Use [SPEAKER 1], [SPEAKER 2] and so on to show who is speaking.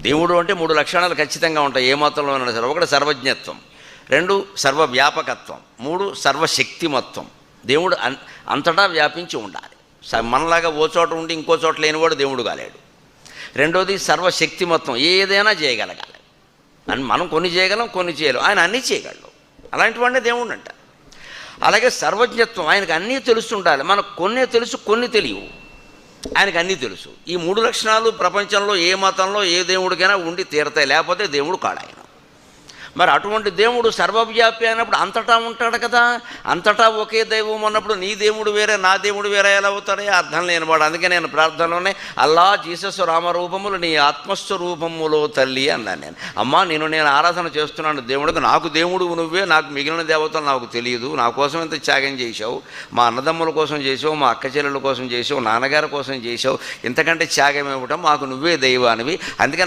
[SPEAKER 1] దేవుడు అంటే మూడు లక్షణాలు ఖచ్చితంగా ఉంటాయి ఏ మాత్రంలో ఉన్నా సరే. ఒకటి సర్వజ్ఞత్వం రెండు సర్వవ్యాపకత్వం మూడు సర్వశక్తిమత్వం. దేవుడు అన్ అంతటా వ్యాపించి ఉండాలి. స- మనలాగా ఓ చోట ఉండి ఇంకో చోట లేనివాడు దేవుడు కాలేడు. రెండోది సర్వశక్తిమత్వం ఏదైనా చేయగలగాలి. అని మనం కొన్ని చేయగలం కొన్ని చేయలేం. ఆయన అన్నీ చేయగలడు. అలాంటి వాడినే దేవుడు అంట అలాగే సర్వజ్ఞత్వం ఆయనకు అన్నీ తెలుస్తుండాలి. మనకు కొన్ని తెలుసు కొన్ని తెలియవు. ఆయనకు అన్నీ తెలుసు. ఈ మూడు లక్షణాలు ప్రపంచంలో ఏ మతంలో ఏ దేవుడికైనా ఉండి తీరతాయి. లేకపోతే దేవుడు కాడు ఆయన. మరి అటువంటి దేవుడు సర్వవ్యాపి అయినప్పుడు అంతటా ఉంటాడు కదా. అంతటా ఒకే దైవం అన్నప్పుడు నీ దేవుడు వేరే నా దేవుడు వేరే ఎలా అవుతాడే అర్థం లేనివాడు అందుకే నేను ప్రార్థనలోనే అల్లా జీసస్ రామరూపములు నీ ఆత్మస్వరూపములో తల్లి అన్నాను నేను. అమ్మా నేను నేను ఆరాధన చేస్తున్నాను. దేవుడికి నాకు దేవుడు నువ్వే నాకు మిగిలిన దేవతలు నాకు తెలియదు. నా కోసం ఎంత త్యాగం చేశావు. మా అన్నదమ్ముల కోసం చేసావు మా అక్క చెల్లెల కోసం చేసావు నాన్నగారి కోసం చేసావు ఇంతకంటే త్యాగం ఇవ్వటం మాకు నువ్వే దైవానివి. అందుకని